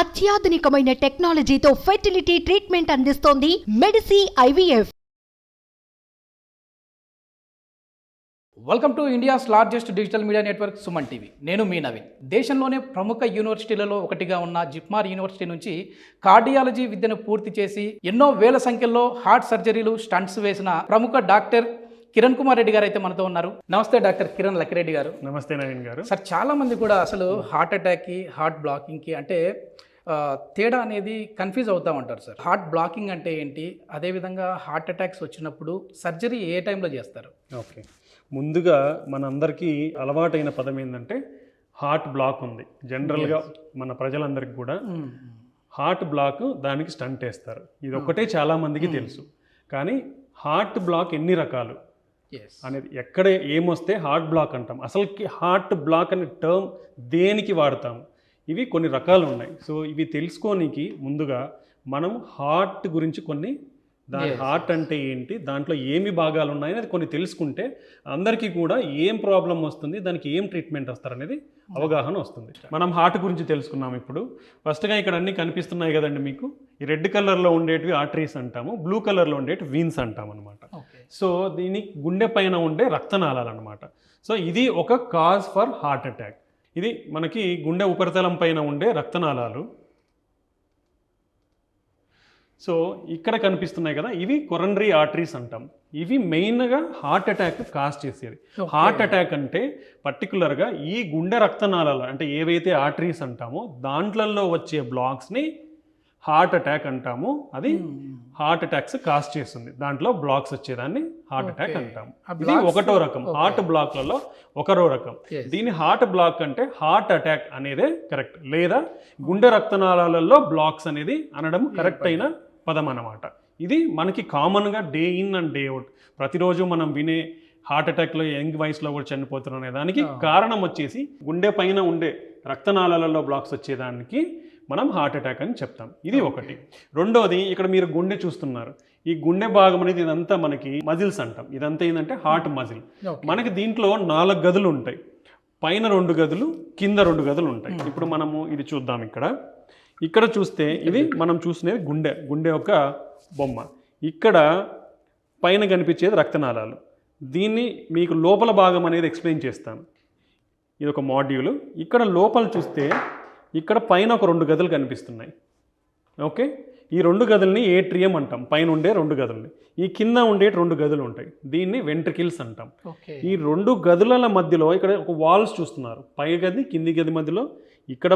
అత్యాధునికమైన టెక్నాలజీతో fertility treatment అందిస్తోంది Medici IVF. Welcome to India's largest digital media network Suman TV. నేను మీ నవీన్. దేశంలోనే ప్రముఖ యూనివర్సిటీలలో ఒకటిగా ఉన్న జిప్మార్ యూనివర్సిటీ నుంచి కార్డియాలజీ విద్యను పూర్తి చేసి ఎన్నో వేల సంఖ్యలో హార్ట్ సర్జరీలు స్టంట్స్ వేసిన ప్రముఖ డాక్టర్ కిరణ్ కుమార్ రెడ్డి గారు అయితే మనతో ఉన్నారు. నమస్తే డాక్టర్ కిరణ్ లక్కిరెడ్డి గారు. నమస్తే నవీన్ గారు. సార్ చాలా మంది కూడా అసలు హార్ట్ అటాక్కి హార్ట్ బ్లాకింగ్కి అంటే తేడా అనేది కన్ఫ్యూజ్ అవుతూ ఉంటారు సార్. హార్ట్ బ్లాకింగ్ అంటే ఏంటి? అదేవిధంగా హార్ట్ అటాక్స్ వచ్చినప్పుడు సర్జరీ ఏ టైంలో చేస్తారు? ఓకే. ముందుగా మనందరికీ అలవాటైన పదం ఏంటంటే హార్ట్ బ్లాక్ ఉంది. జనరల్గా మన ప్రజలందరికీ కూడా హార్ట్ బ్లాక్ దానికి స్టంట్ వేస్తారు. ఇది ఒక్కటే చాలా మందికి తెలుసు. కానీ హార్ట్ బ్లాక్ ఎన్ని రకాలు? అనేది ఎక్కడ ఏమొస్తే హార్ట్ బ్లాక్ అంటాం. అసలుకి హార్ట్ బ్లాక్ అనే టర్మ్ దేనికి వాడతాం? ఇవి కొన్ని రకాలు ఉన్నాయి. సో ఇవి తెలుసుకోనికి ముందుగా మనం హార్ట్ గురించి కొన్ని దాని హార్ట్ అంటే ఏంటి దాంట్లో ఏమి భాగాలు ఉన్నాయి అనేది కొన్ని తెలుసుకుంటే అందరికీ కూడా ఏం ప్రాబ్లం వస్తుంది దానికి ఏం ట్రీట్మెంట్ వస్తారనేది అవగాహన వస్తుంది. మనం హార్ట్ గురించి తెలుసుకున్నాం ఇప్పుడు. ఫస్ట్గా ఇక్కడ అన్ని కనిపిస్తున్నాయి కదండి మీకు. ఈ రెడ్ కలర్లో ఉండేటివి ఆర్టరీస్ అంటాము బ్లూ కలర్లో ఉండేటివి వీన్స్ అంటాం అనమాట సో దీని గుండె పైన ఉండే రక్తనాళాలు అనమాట సో ఇది ఒక కాజ్ ఫర్ హార్ట్ అటాక్. ఇది మనకి గుండె ఉపరితలం పైన ఉండే రక్తనాళాలు. సో ఇక్కడ కనిపిస్తున్నాయి కదా ఇవి కొరనరీ ఆర్టరీస్ అంటాం. ఇవి మెయిన్గా హార్ట్ అటాక్ కాజ్ చేసేది. హార్ట్ అటాక్ అంటే పర్టికులర్గా ఈ గుండె రక్తనాళాలు అంటే ఏవైతే ఆర్టరీస్ అంటామో దాంట్లలో వచ్చే బ్లాక్స్ని హార్ట్ అటాక్ అంటాము. అది హార్ట్ అటాక్స్ కాజ్ చేస్తుంది. దాంట్లో బ్లాక్స్ వచ్చేదాన్ని హార్ట్ అటాక్. అంటాము. ఇది ఒకటో రకం. హార్ట్ బ్లాక్లలో ఒకరో రకం. దీని హార్ట్ బ్లాక్ అంటే హార్ట్ అటాక్ అనేదే కరెక్ట్. లేదా గుండె రక్తనాళాలలో బ్లాక్స్ అనేది అనడం కరెక్ట్ అయిన పదం అన్నమాట. ఇది మనకి కామన్గా day in and day out. ప్రతిరోజు మనం వినే హార్ట్ అటాక్లో యంగ్ వయసులో కూడా చనిపోతున్నారు అనే దానికి. కారణం వచ్చేసి గుండె పైన ఉండే రక్తనాళాలలో బ్లాక్స్ వచ్చేదానికి మనం హార్ట్ అటాక్ అని చెప్తాం. ఇది ఒకటి. రెండోది ఇక్కడ మీరు గుండె చూస్తున్నారు. ఈ గుండె భాగం అనేది ఇదంతా మనకి మజిల్స్ అంటాం. ఇదంతా ఏంటంటే హార్ట్ మజిల్. మనకి దీంట్లో నాలుగు గదులు ఉంటాయి. పైన రెండు గదులు కింద రెండు గదులు ఉంటాయి. ఇప్పుడు మనము ఇది చూద్దాం ఇక్కడ. ఇక్కడ చూస్తే ఇది మనం చూసినది గుండె. గుండె యొక్క బొమ్మ. ఇక్కడ పైన కనిపించేది రక్తనాళాలు. దీన్ని మీకు లోపల భాగం అనేది ఎక్స్ప్లెయిన్ చేస్తాను. ఇది ఒక మాడ్యూల్. ఇక్కడ లోపల చూస్తే ఇక్కడ పైన ఒక రెండు గదులు కనిపిస్తున్నాయి. ఓకే? ఈ రెండు గదుల్ని ఏట్రియం అంటాం. పైన ఉండే రెండు గదుల్ని. ఈ కింద ఉండే రెండు గదులు ఉంటాయి. దీన్ని వెంట్రికిల్స్ అంటాం. ఈ రెండు గదుల మధ్యలో ఇక్కడ ఒక వాల్స్ చూస్తున్నారు. పై గది కింది గది మధ్యలో ఇక్కడ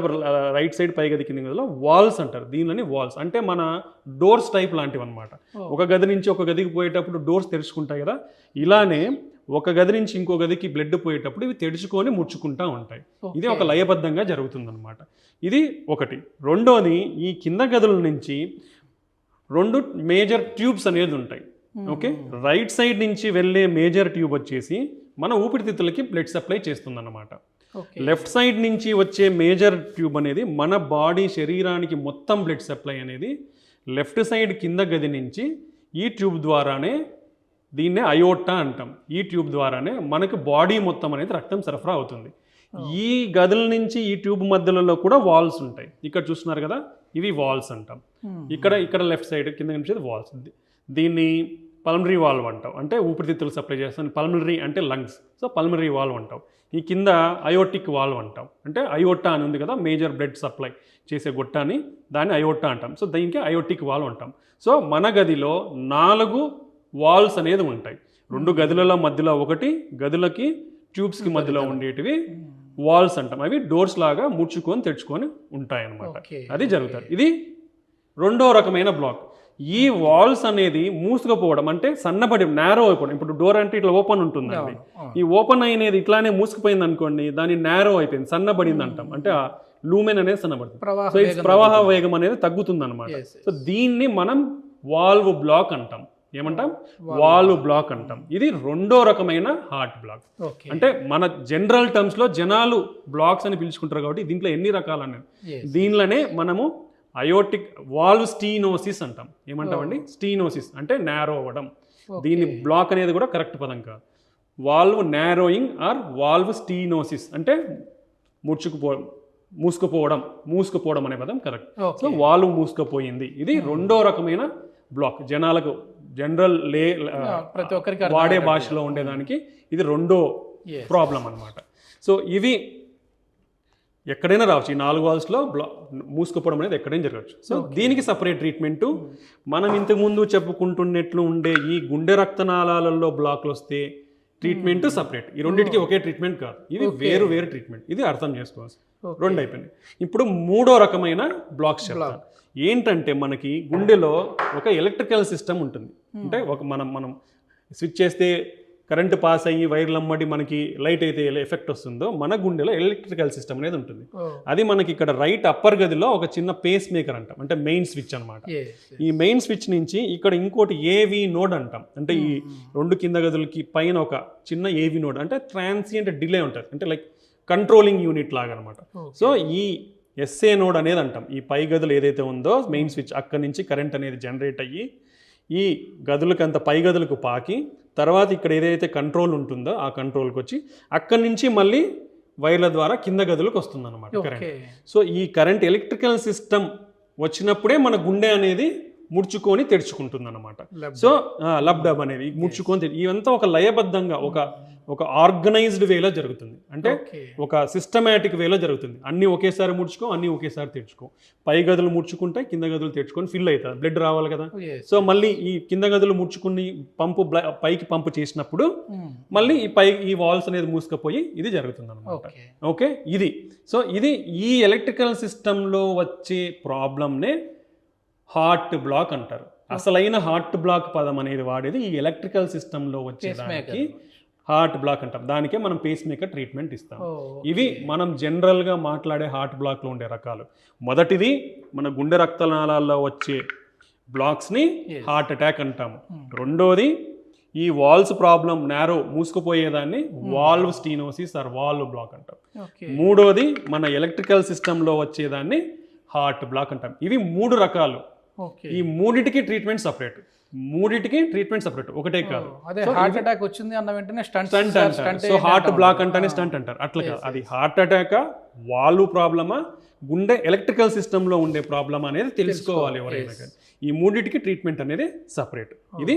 రైట్ సైడ్ పై గది కింది గదిలో వాల్స్ అంటారు. దీనిని వాల్స్. అంటే మన డోర్స్ టైప్ లాంటివి అనమాట. ఒక గది నుంచి ఒక గదికి పోయేటప్పుడు డోర్స్ తెరుచుకుంటాయి కదా? ఇలానే ఒక గది నుంచి ఇంకో గదికి బ్లడ్ పోయేటప్పుడు ఇవి తెరుచుకొని ముడుచుకుంటా ఉంటాయి. ఇది ఒక లయబద్ధంగా జరుగుతుందన్నమాట. ఇది ఒకటి. రెండోది ఈ కింద గదుల నుంచి రెండు మేజర్ ట్యూబ్స్ అనేది ఉంటాయి. ఓకే? రైట్ సైడ్ నుంచి వెళ్ళే మేజర్ ట్యూబ్ వచ్చేసి మన ఊపిరితిత్తులకి బ్లడ్ సప్లై చేస్తుందన్నమాట. లెఫ్ట్ సైడ్ నుంచి వచ్చే మేజర్ ట్యూబ్ అనేది మన బాడీ శరీరానికి మొత్తం బ్లడ్ సప్లై అనేది లెఫ్ట్ సైడ్ కింద గది నుంచి ఈ ట్యూబ్ ద్వారానే దీన్నే అయోటా అంటాం. ఈ ట్యూబ్ ద్వారానే మనకు బాడీ మొత్తం అనేది రక్తం సరఫరా అవుతుంది. ఈ గదుల నుంచి ఈ ట్యూబ్ మధ్యలో కూడా వాల్స్ ఉంటాయి. ఇక్కడ చూస్తున్నారు కదా ఇవి వాల్స్ అంటాం. ఇక్కడ ఇక్కడ లెఫ్ట్ సైడ్ కింద నుంచి వాల్స్ దీన్ని పల్మరీ వాల్వ్ అంటాం. అంటే ఊపిరితిత్తులు సప్లై చేస్తాం పల్మరీ అంటే లంగ్స్. సో పల్మరీ వాల్వ్ అంటాం. ఈ కింద అయోటిక్ వాల్వ్ అంటాం. అంటే అయోటా అని ఉంది కదా మేజర్ బ్లడ్ సప్లై చేసే గొట్టాన్ని దాన్ని అయోటా అంటాం. సో దీనికి అయోటిక్ వాల్వ్ అంటాం. సో మన గదిలో నాలుగు వాల్స్ అనేది ఉంటాయి. రెండు గదుల మధ్యలో ఒకటి గదులకి ట్యూబ్స్కి మధ్యలో ఉండేటివి వాల్స్ అంటాం. అవి డోర్స్ లాగా ముడుచుకొని తెరుచుకొని ఉంటాయి అన్నమాట. అది జరుగుతుంది ఇది రెండో రకమైన బ్లాక్. ఈ వాల్స్ అనేది మూసుకుపోవడం అంటే సన్నబడి నేరో అయిపోవడం. ఇప్పుడు డోర్ అంటే ఇట్లా ఓపెన్ ఉంటుందండి. ఈ ఓపెన్ అయినది ఇట్లానే మూసుకుపోయింది అనుకోండి దాని నేరో అయిపోయింది సన్నబడింది అంటాం. అంటే ఆ లూమెన్ అనేది సన్నబడుతుంది. ప్రవాహ సో వేగం ప్రవాహ వేగం అనేది తగ్గుతుంది అనమాట. సో దీన్ని మనం వాల్వ్ బ్లాక్ అంటాం. ఏమంటాం? వాల్వ్ బ్లాక్ అంటాం. ఇది రెండో రకమైన హార్ట్ బ్లాక్ అంటే మన జనరల్ టర్మ్స్లో జనాలు బ్లాక్స్ అని పిలుచుకుంటారు కాబట్టి దీంట్లో ఎన్ని రకాలు అనేది. దీనిలోనే మనము అయోటిక్ వాల్వ్ స్టీనోసిస్ అంటాం. ఏమంటామండి? స్టీనోసిస్ అంటే నేరో అవ్వడం. దీని బ్లాక్ అనేది కూడా కరెక్ట్ పదం కాదు. Valve narrowing or valve stenosis అంటే ముడుచుకుపో మూసుకుపోవడం మూసుకుపోవడం అనే పదం కరెక్ట్ సో వాల్వ్ మూసుకుపోయింది. ఇది రెండో రకమైన బ్లాక్ జనాలకు జనరల్ లే ప్రతి ఒక్కరికి వాడే. భాషలో ఉండేదానికి ఇది రెండో. ప్రాబ్లం అన్నమాట. సో ఇవి ఎక్కడైనా రావచ్చు. ఈ నాలుగు వాల్స్లో బ్లా మూసుకుపోవడం అనేది ఎక్కడైనా జరగచ్చు సో దీనికి సపరేట్ ట్రీట్మెంట్ మనం ఇంతకుముందు చెప్పుకుంటున్నట్లు ఉండే ఈ గుండె రక్తనాళాలలో బ్లాక్లు వస్తే ట్రీట్మెంట్ సపరేట్ ఈ రెండింటికి ఒకే ట్రీట్మెంట్ కాదు. ఇవి వేరు వేరు ట్రీట్మెంట్ ఇది అర్థం చేసుకోవాలి Okay. రెండు అయిపోయింది ఇప్పుడు మూడో రకమైన బ్లాక్స్ చెప్తాను. ఏంటంటే మనకి గుండెలో ఒక ఎలక్ట్రికల్ సిస్టమ్ ఉంటుంది. అంటే ఒక మనం మనం స్విచ్ చేస్తే కరెంట్ పాస్ అయ్యి వైర్లు అమ్మడి మనకి లైట్ అయితే ఎఫెక్ట్ వస్తుందో మన గుండెలో ఎలక్ట్రికల్ సిస్టమ్ అనేది ఉంటుంది. ఓ, అది మనకి ఇక్కడ రైట్ అప్పర్ గదిలో ఒక చిన్న పేస్ మేకర్ అంటాం అంటే మెయిన్ స్విచ్ yes. ఈ మెయిన్ స్విచ్ నుంచి ఇక్కడ ఇంకోటి ఏవి నోడ్ అంటాం. అంటే ఈ రెండు కింద గదులకి పైన ఒక చిన్న ఏవి నోడ్ అంటే ట్రాన్సియంట్ డిలే ఉంటుంది. అంటే లైక్ కంట్రోలింగ్ యూనిట్ లాగా అనమాట. సో ఈ ఎస్ఏ నోడ్ అనేది అంటాం. ఈ పై గదులు ఏదైతే ఉందో మెయిన్ స్విచ్ అక్కడి నుంచి కరెంట్ అనేది జనరేట్ అయ్యి ఈ గదులకు అంత పై గదులకు పాకి తర్వాత ఇక్కడ ఏదైతే కంట్రోల్ ఉంటుందో ఆ కంట్రోల్కి వచ్చి అక్కడి నుంచి మళ్ళీ వైర్ల ద్వారా కింద గదులకు వస్తుంది అనమాట కరెంట్ సో ఈ కరెంట్ ఎలక్ట్రికల్ సిస్టమ్ వచ్చినప్పుడే మన గుండె అనేది ముడుచుకొని తెరుచుకుంటుంది అనమాట సో లబ్ డబ్ అనేది ముడుచుకొని ఇవంతా ఒక లయబద్ధంగా ఒక ఒక ఆర్గనైజ్డ్ వేలో జరుగుతుంది. అంటే ఒక సిస్టమేటిక్ వేలో జరుగుతుంది. అన్ని ఒకేసారి ముడుచుకో అన్ని ఒకేసారి తెరుచుకో. పై గదులు ముడుచుకుంటే కింద గదులు తెరుచుకొని ఫిల్ అవుతుంది బ్లడ్ రావాలి కదా. Yes. సో మళ్ళీ ఈ కింద గదులు ముడుచుకుని పంపు పైకి పంపు చేసినప్పుడు Hmm. మళ్ళీ ఈ పై ఈ వాల్స్ అనేది మూసుకుపోయి ఇది జరుగుతుంది అనమాట ఓకే? ఇది. సో ఇది ఈ ఎలక్ట్రికల్ సిస్టంలో వచ్చే ప్రాబ్లమ్నే హార్ట్ బ్లాక్ అంటారు. అసలైన హార్ట్ బ్లాక్ పదం అనేది వాడేది ఈ ఎలక్ట్రికల్ సిస్టంలో వచ్చేదానికి హార్ట్ బ్లాక్ అంటాం. దానికే మనం పేస్ మేకర్ ట్రీట్మెంట్ ఇస్తాం ఇవి మనం జనరల్గా మాట్లాడే హార్ట్ బ్లాక్లో ఉండే రకాలు. మొదటిది మన గుండె రక్తనాళాల్లో వచ్చే బ్లాక్స్ని. హార్ట్ అటాక్ అంటాము. రెండోది ఈ walls problem narrow మూసుకుపోయేదాన్ని valve stenosis or valve block అంటాం. మూడోది మన ఎలక్ట్రికల్ సిస్టంలో వచ్చేదాన్ని హార్ట్ బ్లాక్ అంటాం. ఇవి మూడు రకాలు. ఈ మూడిటికి ట్రీట్మెంట్ సపరేట్ మూడిటికి ట్రీట్మెంట్ సపరేట్ ఒకటే కాదు. అదే హార్ట్ అటాక్ వచ్చింది అన్న వెంటనే స్టంట్ సో హార్ట్ బ్లాక్ అంటేనే స్టంట్ అంటారు. అట్లా కాదు అది హార్ట్ అటాక్ వాల్వ్ ప్రాబ్లమా గుండె ఎలక్ట్రికల్ సిస్టంలో ఉండే ప్రాబ్లమ్ అనేది తెలుసుకోవాలి ఎవరైనా కానీ. ఈ మూడిటికి ట్రీట్మెంట్ అనేది సపరేట్ ఇది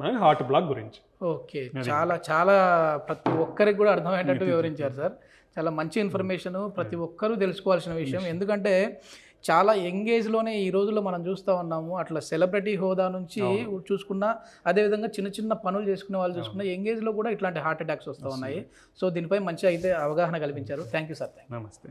మన హార్ట్ బ్లాక్ గురించి. ఓకే. చాలా చాలా ప్రతి ఒక్కరికి కూడా అర్థమయ్యేటట్టు వివరించారు సార్. చాలా మంచి ఇన్ఫర్మేషన్ ప్రతి ఒక్కరూ తెలుసుకోవాల్సిన విషయం. ఎందుకంటే చాలా యంగ్ ఏజ్లోనే ఈ రోజుల్లో మనం చూస్తూ ఉన్నాము. అట్లా సెలబ్రిటీ హోదా నుంచి చూసుకున్నా అదేవిధంగా చిన్న చిన్న పనులు చేసుకునే వాళ్ళు చూసుకున్నా యంగ్ ఏజ్లో కూడా ఇట్లాంటి హార్ట్ అటాక్స్ వస్తూ ఉన్నాయి. సో దీనిపై మంచి అయితే అవగాహన కల్పించారు. థ్యాంక్ యూ సార్ నమస్తే.